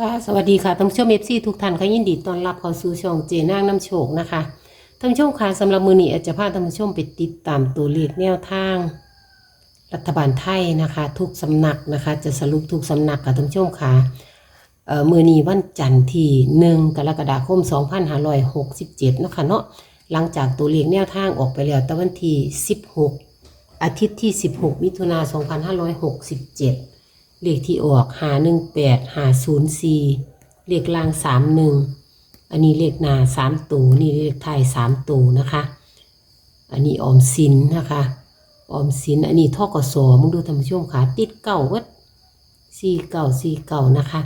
ค่ะสวัสดีค่ะท่านผู้ชมเอฟซีทุกท่านค่ะยินดีต้อนรับเข้าสู่ช่องเจนางน้ำโชคนะคะท่านผู้ชมค่ะสำหรับมือนี้อาจจะพาท่านผู้ชมไปติดตามตัวเลขแนวทาง รัฐบาลไทยนะคะ ทุกสำนักนะคะ จะสรุปทุกสำนักค่ะท่านผู้ชมค่ะเอ่อมือนี้วันจันทร์ที่หนึ่งกรกฎาคม 2567เนาะค่ะเนาะหลังจากตัวเลขแนวทางออกไปแล้วแต่วันที่16 อาทิตย์ที่ 16 มิถุนายน2567 เลขที่ออกหาหนึ่งแปดหาศูนย์สี่เลขล่างสามหนึ่งอันนี้เลขหนาสามตูนี่เลขไทยสามตูนะคะ อันนี้ออมสินนะคะออมสินอันนี้ท่อกสมึงดูท่านผู้ชมขาติดเก่าวัดสี่เก่าสี่เก่านะคะ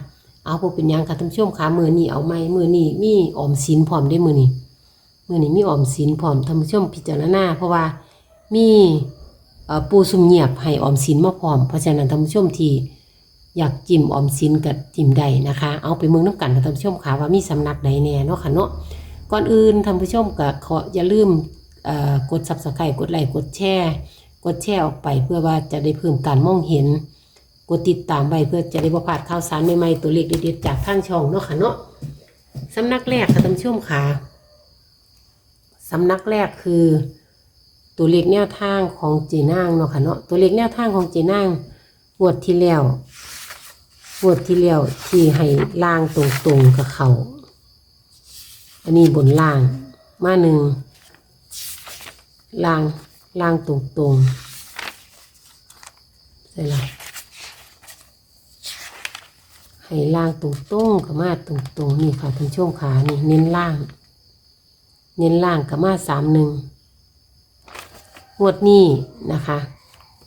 เอาพวกเป็นยังค่ะท่านผู้ชมขามือนี่เอาไหมมือนี่มีออมสินพร้อมได้มือนี่มือนี่มีออมสินพร้อมท่านผู้ชมพิจารณาเพราะว่ามีปูซุ่มเงียบให้ออมสินมาพร้อมเพราะฉะนั้นท่านผู้ชมที่ อยากจิ้มออมสินกับจิ้มใดนะคะ เอาไปเมืองน้ำกันกับท่านผู้ชมค่ะว่ามีสำนักใดแน่เนาะค่ะเนาะก่อนอื่นท่านผู้ชมก็ขออย่าลืมกด subscribe กดไลค์กดแชร์กดแชร์ออกไปเพื่อว่าจะได้เพิ่มการมองเห็น กดติดตามไว้เพื่อจะได้บ่พลาดข่าวสารใหม่ๆตัวเลขเด็ดๆจากทางช่องเนาะค่ะเนาะสำนักแรกค่ะท่านผู้ชมค่ะสำนักแรกคือ ตัวเลขแนวทางของเจนางเนาะค่ะเนาะตัวเลขแนวทางของเจนางงวดที่แล้ว งวดที่แล้วที่ให้ล่างตรงๆกับเขาอันนี้บนล่าง มาหนึ่งล่างล่างตรงๆใส่ละให้ล่างตรงๆกับมาตรงๆนี่ค่ะท่านช่วงขานี่เน้นล่าง เน้นล่างกับมาสามหนึ่งงวดนี้นะคะ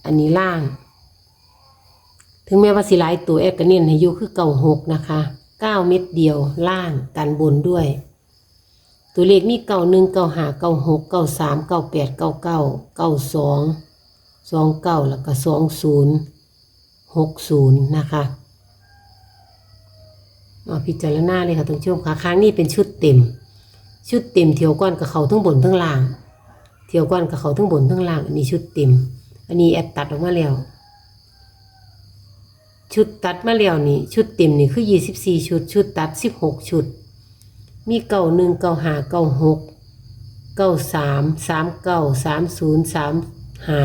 อันนี้ล่าง ถึงแม้ว่าสิหลายตัวแอดก็เน้นให้อยู่คือเก่าหกนะคะเก้าเม็ดเดียวล่างกันบนด้วย ตัวเลขมีเก้าหนึ่งเก้าห้าเก้าหกเก้าสามเก้าแปดเก้าเก้าเก้าสองสองเก้าแล้วก็สองศูนย์หกศูนย์นะคะมาพิจารณาเลยค่ะท่านผู้ชมค่ะครั้งนี้เป็นชุดเต็ม ชุดเต็มเที่ยวก้อนกับเขาทั้งบนทั้งล่าง เที่ยวก้อนกับเขาทั้งบนทั้งล่าง อันนี้ชุดเต็ม อันนี้แอดตัดออกมาแล้ว ชุดตัดมาแล้วนี่ ชุดเต็มนี่คือ24ชุด ชุดตัด16ชุด มีเก้าหนึ่งเก้าหาเก้าหกเก้าสามสามเก้าสามศูนย์สามห้า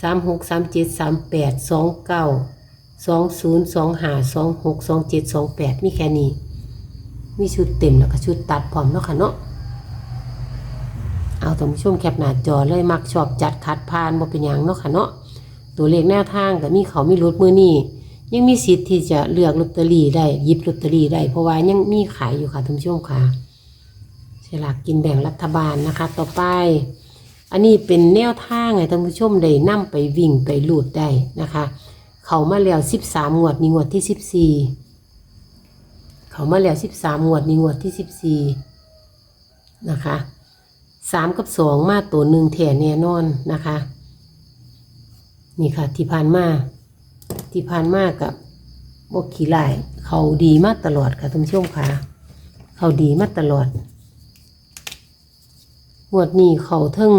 สามหกสามเจ็ดสามแปดสองเก้าสองศูนย์สองห้าสองหกสองเจ็ดสองแปดมีแค่นี้ มีชุดเต็มแล้วก็ชุดตัดพร้อมเนาะค่ะเนาะเอาท่านผู้ชมแคปหน้าจอเลยมักชอบจัดคัดพานบ่เป็นหยังเนาะค่ะเนาะตัวเลขแนวทางก็มีเขามีรุดมือนี่ ยังมีสิทธิ์ที่จะเลือกลอตเตอรี่ได้หยิบลอตเตอรี่ได้ เพราะว่ายังมีขายอยู่ค่ะท่านผู้ชมค่ะสลากกินแบ่งรัฐบาลนะคะ ต่อไป อันนี้เป็นแนวทางให้ท่านผู้ชมได้นำไปวิ่งไปลูดได้นะคะ เขามาแล้วสิบสามงวดนี่งวดที่สิบสี่เขามาแล้วสิบสามงวดนี่งวดที่สิบสี่นะคะสามกับสองมาตัวหนึ่งแถแน่นอนนะคะ นี่ค่ะที่ผ่านมา ที่ผ่านมากับบกขี้ไล่เขาดีมากตลอดค่ะท่านผู้ชมค่ะ เขาดีมากตลอดงวดนี้เขาทั้ง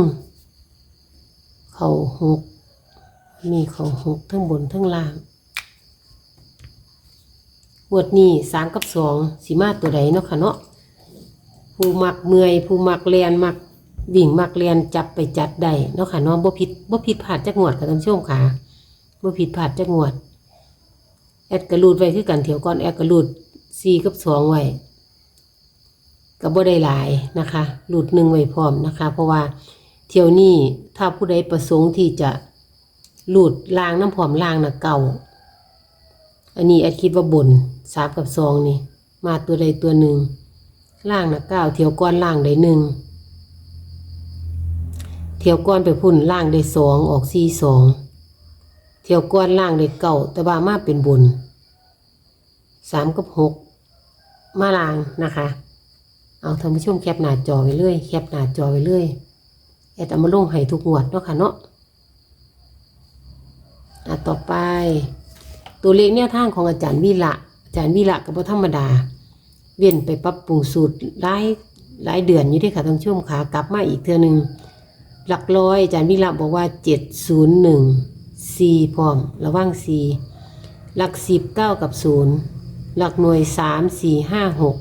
เขาหกมีเขาหกทั้งบนทั้งล่างงวดนี้สามกับสองสีมาตัวใดเนาะค่ะเนาะผู้มักเมื่อยผู้มักเรียนมักวิ่งมักเรียนจับไปจัดได้เนาะค่ะเนาะบ่ผิดบ่ผิดพลาดจักงวดค่ะท่านผู้ชมค่ะ บ่ผิดพลาดจักงวด แอดกระลูดไว้คือกันเถียวก่อนแอดกระลูดสี่กับสองไว้ก็บ่ได้หลายนะคะลูดหนึ่งไว้พร้อมนะคะ เพราะว่าเที่ยวนี้ถ้าผู้ใดประสงค์ที่จะลูดล่างน้ำผอมล่างนะเก่า อันนี้แอดคิดว่าบนสามกับสองนี่ มาตัวใดตัวหนึ่งล่างนะเก้าเที่ยวก้อนล่างได้หนึ่งเที่ยวก้อนไปพุ่นล่างได้สองออกสี่สอง เที่ยวก้อนล่างได้เก่าแต่ว่ามาเป็นบนสามกับหกมาลางนะคะ เอาท่านผู้ชมแคปหน้าจอไว้เลยแคปหน้าจอไว้เลยแอดเอามาลงให้ทุกงวดเนาะค่ะเนาะอะต่อไป ตัวเลขแนวทางของอาจารย์วิระอาจารย์วิระก็บ่ธรรมดา เวียนไปปรับปรุงสูตรหลายหลายเดือนอยู่ด้วยค่ะท่านผู้ชมค่ะกลับมาอีกเทื่อหนึ่งหลักร้อยอาจารย์วิระบอกว่าเจ็ดศูนย์หนึ่ง สี่พร้อม ระว่างสี่หลักสิบเก้ากับศูนย์หลักหน่วยสามสี่ห้าหก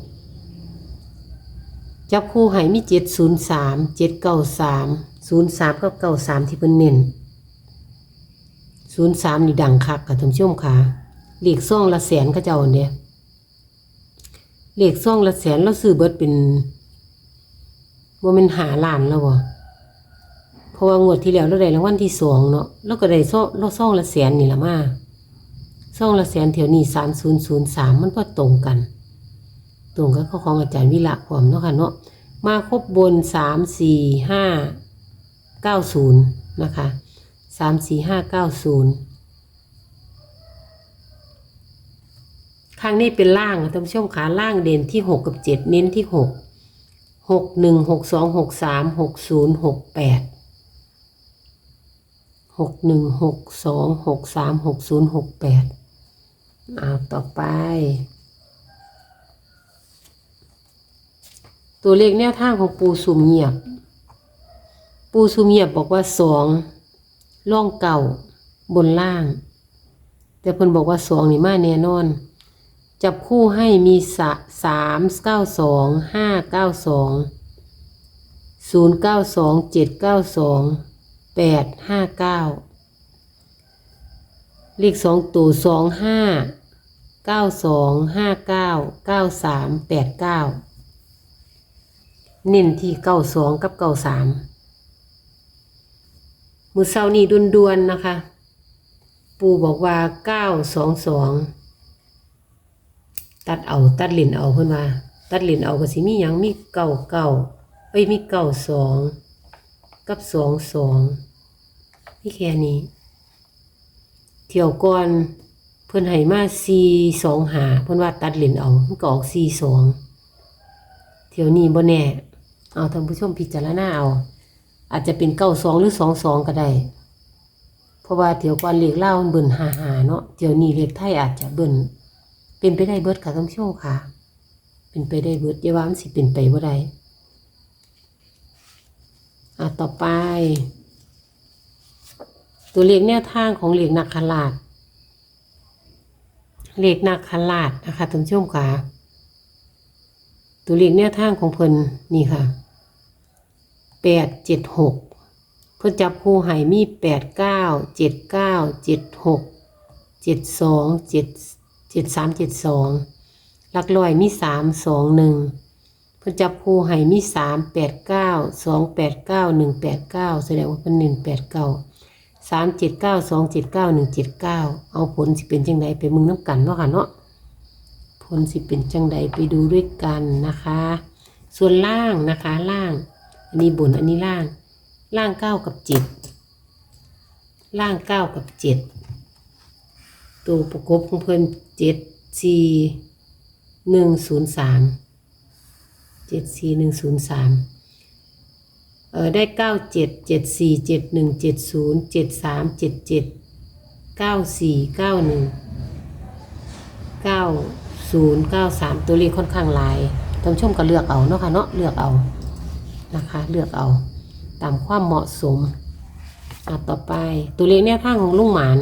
จับคู่ให้มีเจ็ดศูนย์สามเจ็ดเก้าสามศูนย์สามกับเก้าสามที่เพิ่นเน้นศูนย์สามนี่ดังคักค่ะท่านผู้ชมค่ะเลขซ่องละแสนก็เจ้าเนี่ยเลขซ่องละแสนเราซื้อเบิดเป็นว่ามันหาล้านแล้วบ่เพ ราะว่างวดที่แล้วเราได้รางวัลที่สองเนาะแล้วก็ได้ซ่องเราซ่องละแสนนี่ละมาซ่องละแสนแถวนี้สามศูนย์ศูนย์สามมันก็ตรงกัน ตรงกับข้อของอาจารย์วิระความเนาะค่ะเนาะมาครบบนสามสี่ห้าเก้าศูนย์นะคะสามสี่ห้าเก้าศูนย์ข้างนี้เป็นล่างท่านผู้ชมขาล่างเด่นที่หกกับเจ็ดเน้นที่หกหกหนึ่งหกสองหกสามหกศูนย์หกแปด หกหนึ่งหกสองหกสามหกศูนย์หกแปดเอาต่อไป ตัวเลขแนวทางของปูสุมเงียบ ปูสุมเงียบบอกว่าสองล่องเก่าบนล่าง แต่เพิ่นบอกว่าสองนี่มาแน่นอน จับคู่ให้มีสะสามเก้าสองห้าเก้าสองศูนย์เก้าสองเจ็ดเก้าสอง แปดห้าเก้าเลขสองตัวสองห้าเก้าสองห้าเก้าเก้าสามแปดเก้าเน้นที่เก้าสองกับเก้าสามมือเศร้านี้ดวนๆนนะคะ ปูบอกว่าเก้าสองสองตัดเอาตัดหรียญเอาเพิ่นว่า ตัดหรียญเอาก็สิมียังมีเก้าเก้าเอ้ยมีเก้าสอง กับสองสองนี่แค่นี้ เที่ยวก่อนเพิ่นให้มาสี่สองหาเพิ่นว่าตัดเหรียญเอามันก็ออกสี่สองเที่ยวนี้บ่แน่เอาท่านผู้ชมพิจารณาเอาอาจจะเป็นเก้าสองหรือสองสองก็ได้ เพราะว่าเที่ยวก่อนเลขเล่ามันเบิ่นหาหาเนาะเที่ยวนี้เลขไทยอาจจะเบิ่นเป็นไปได้เบิดค่ะท่านผู้ชมค่ะ เป็นไปได้เบิดอย่าว่ามันสิเป็นไปบ่ได้ อะต่อไป ตัวเลขแนวทางของเหล็กนักขลาดเหล็กนักขลาดนะคะท่านผู้ชมค่ะตัวเลขแนวทางของเพิ่นนี่ค่ะแปดเจ็ดหกเพิ่นจับคู่ใหายมีแปดเก้าเจ็ดเก้าเจ็ดหกเจ็ดสองเจ็ดเจ็ดสามเจ็ดสองหลักร้อยมีสามสองหนึ่ง เพิ่นจับคู่ใหายมีสามแปดเก้าสองแปดเก้าหนึ่งแปดเก้าแสดงว่าเป็นหนึ่งแปดเก้าสามเจ็ดเก้าสองเจ็ดเก้าหนึ่งเจ็ดเก้าเอาผลสิเป็นจังใดไปมึงน้ำกันเนาะค่ะเนาะผลสิเป็นจังใดไปดูด้วยกันนะคะ ส่วนล่างนะคะล่าง อันนี้บนอันนี้ล่าง ล่างเก้ากับเจ็ดล่างเก้ากับเจ็ดตัวประกบของเพิ่นเจ็ดสี่หนึ่งศูนย์สาม เจ็ดสี่หนึ่งศูนย์สามเออได้เก้าเจ็ดเจ็ดสี่เจ็ดหนึ่งเจ็ดศูนย์เจ็ดสามเจ็ดเจ็ดเก้าสี่เก้าหนึ่งเก้าศูนย์เก้าสามตัวเลขค่อนข้างหลายท่านชมก็เลือกเอาเนาะค่ะเนาะเลือกเอานะคะ เลือกเอา ตามความเหมาะสมอะต่อไปตัวเลขแนวทางของลุงหมาน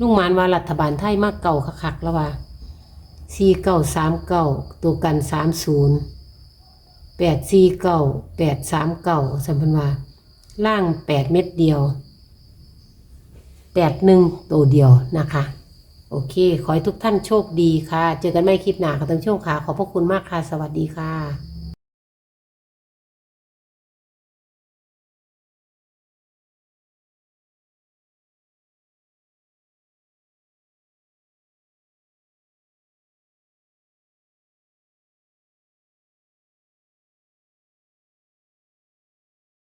ลุงหมานว่ารัฐบาลไทยมากเก่าคักๆแล้วว่าสี่เก้าสามเก้าตัวกันสามศูนย์ แปดสี่เก่าแปดสามเก่าสัมพันว่าล่างแปดเม็ดเดียวแปดหนึ่งตัวเดียวนะคะ โอเค ขอให้ทุกท่านโชคดีค่ะ เจอกันไม่คลิปหน้าค่ะท่านผู้ชมค่ะ ขอบพระคุณมากค่ะ สวัสดีค่ะ